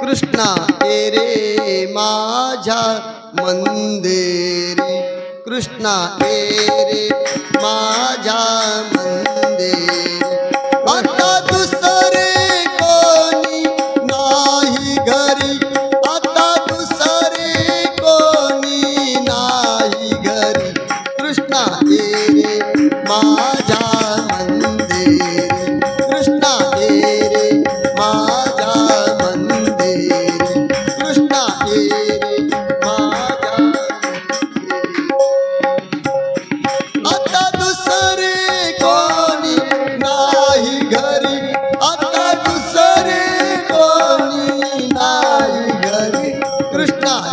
कृष्णा तेरे माझा मंदिर। कृष्णा तेरे माझा मंदिरी।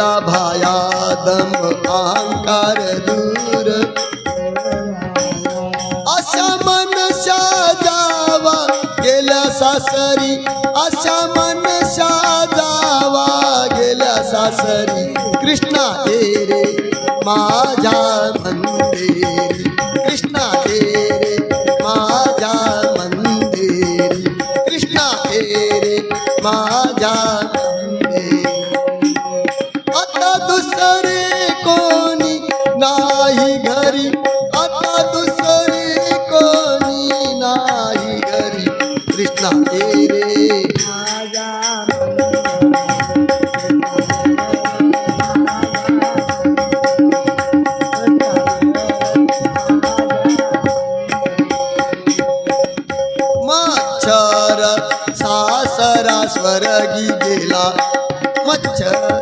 भाया दंभ अहंकार दूर। अशा मनशा जावा गेल्या सासरी। अशा मनशा जावा गेल्या सासरी। कृष्णा ये रे माझ्या मंदिरी। कृष्णा ये रे माझ्या मंदिरी। कृष्णा ये रे माझ्या मंदिरी। मच्छर सासरा स्वरगी गेला मच्छर.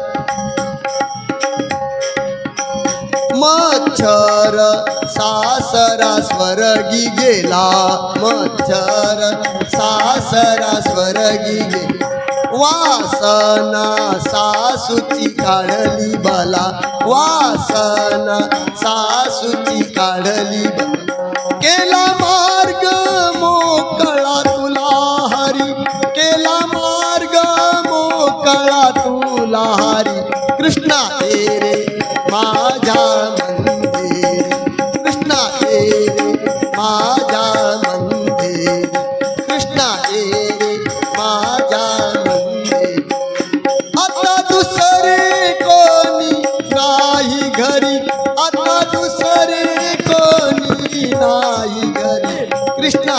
मच्छर सासरा स्वरगी गेला मच्छर. सासरा स्वरगी गेला वासना सासूची काढली बाला. वासना सासूची काढली बाला. केला हरी कृष्णा ये रे माझ्या मंदिरी। कृष्णा ये रे माझ्या मंदिरी। कृष्णा ये रे माझ्या मंदिरी। आता दुसरे कोणी नाही घरी। आता दुसरे कोणी नाही घरी। कृष्णा।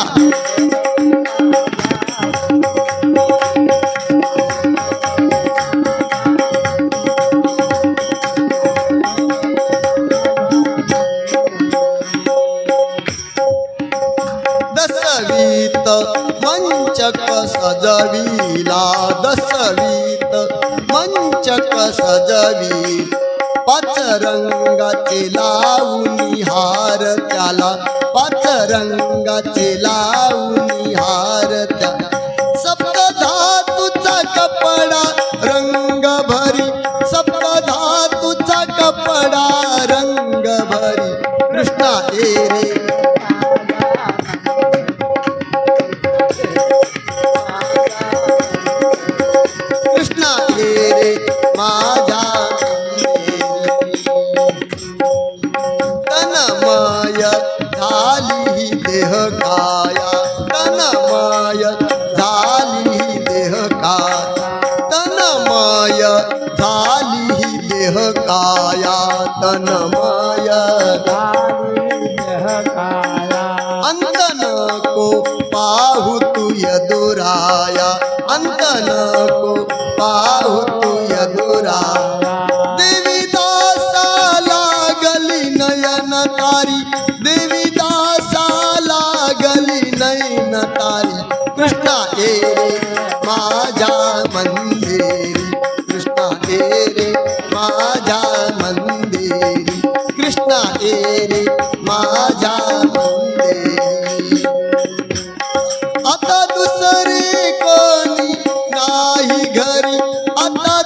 दसवीत मंचक सजविला दसवीत मंचक सजवी पाच रंगाचे लावून हार त्याला पाच रंगाचे लावून हार झाली देह काया तन माया अंतन को पाहु तू यदुराया। तेरी माझ्या मंदिरी आता दुसरी कोणी नाही घरी आता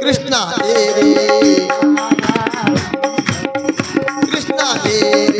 कृष्णा तेरी। कृष्णा तेरी।